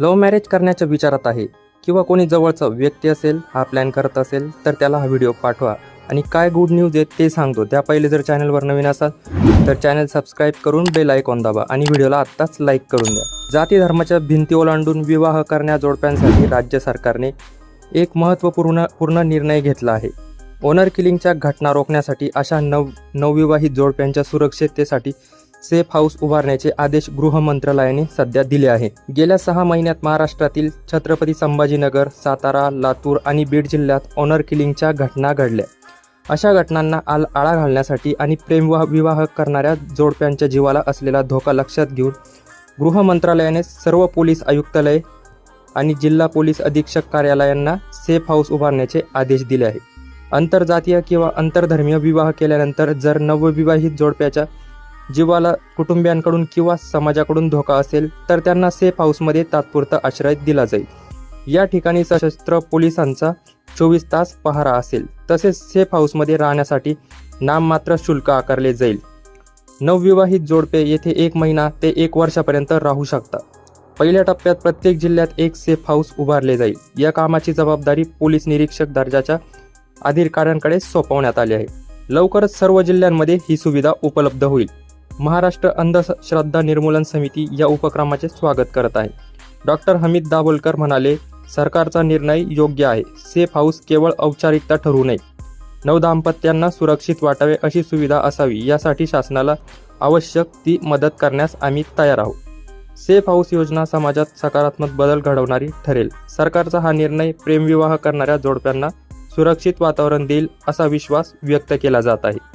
Love marriage करण्याच्या विचारात आहे. किंवा कोणी जवळचा व्यक्ती असेल हा प्लॅन करत असेल तर त्याला हा व्हिडिओ पाठवा. आणि काय गुड न्यूज आहे ते सांगतो. त्या पहिले जर चॅनलवर नवीन असाल तर चॅनल सबस्क्राईब करून बेल आयकॉन दाबा आणि व्हिडिओला आत्ताच लाईक करून द्या. जाती धर्माच्या भिंती ओलांडून विवाह करण्या जोडप्यांसाठी राज्य सरकारने एक महत्त्वपूर्ण पूर्ण निर्णय घेतला आहे. ओनर किलिंगच्या घटना रोखण्यासाठी अशा नव नवविवाहित जोडप्यांच्या सुरक्षिततेसाठी सेफ हाऊस उभारण्याचे आदेश गृह मंत्रालयाने सध्या दिले आहे. गेल्या सहा महिन्यात महाराष्ट्रातील छत्रपती संभाजीनगर सातारा लातूर आणि बीड जिल्ह्यात ऑनर किलिंगच्या घटना घडल्या. अशा घटनांना आल आळा घालण्यासाठी आणि प्रेमविवाह विवाह करणाऱ्या जोडप्यांच्या जीवाला असलेला धोका लक्षात घेऊन गृह मंत्रालयाने सर्व पोलीस आयुक्तालय आणि जिल्हा पोलीस अधीक्षक कार्यालयांना सेफ हाऊस उभारण्याचे आदेश दिले आहे. आंतरजातीय किंवा आंतरधर्मीय विवाह केल्यानंतर जर नवविवाहित जोडप्याच्या जीवाला कुटुंबियांकडून किंवा समाजाकडून धोका असेल तर त्यांना सेफ हाऊसमध्ये तात्पुरता आश्रय दिला जाईल. या ठिकाणी सशस्त्र पोलिसांचा चोवीस तास पहारा असेल. तसेच सेफ हाऊसमध्ये राहण्यासाठी नाममात्र शुल्क आकारले जाईल. नवविवाहित जोडपे येथे एक महिना ते एक वर्षापर्यंत राहू शकतात. पहिल्या टप्प्यात प्रत्येक जिल्ह्यात एक सेफ हाऊस उभारले जाईल. या कामाची जबाबदारी पोलीस निरीक्षक दर्जाच्या अधिकाऱ्यांकडे सोपवण्यात आली आहे. लवकरच सर्व जिल्ह्यांमध्ये ही सुविधा उपलब्ध होईल. महाराष्ट्र अंधश्रद्धा निर्मूलन समिती या उपक्रमाचे स्वागत करत आहे. डॉक्टर हमीद दाभोलकर म्हणाले सरकारचा निर्णय योग्य आहे. सेफ हाऊस केवळ औपचारिकता ठरू नये. नवदाम्पत्यांना सुरक्षित वाटावे अशी सुविधा असावी यासाठी शासनाला आवश्यक ती मदत करण्यास आम्ही तयार आहोत. सेफ हाऊस योजना समाजात सकारात्मक बदल घडवणारी ठरेल. सरकारचा हा निर्णय प्रेमविवाह करणाऱ्या जोडप्यांना सुरक्षित वातावरण देईल असा विश्वास व्यक्त केला जात आहे.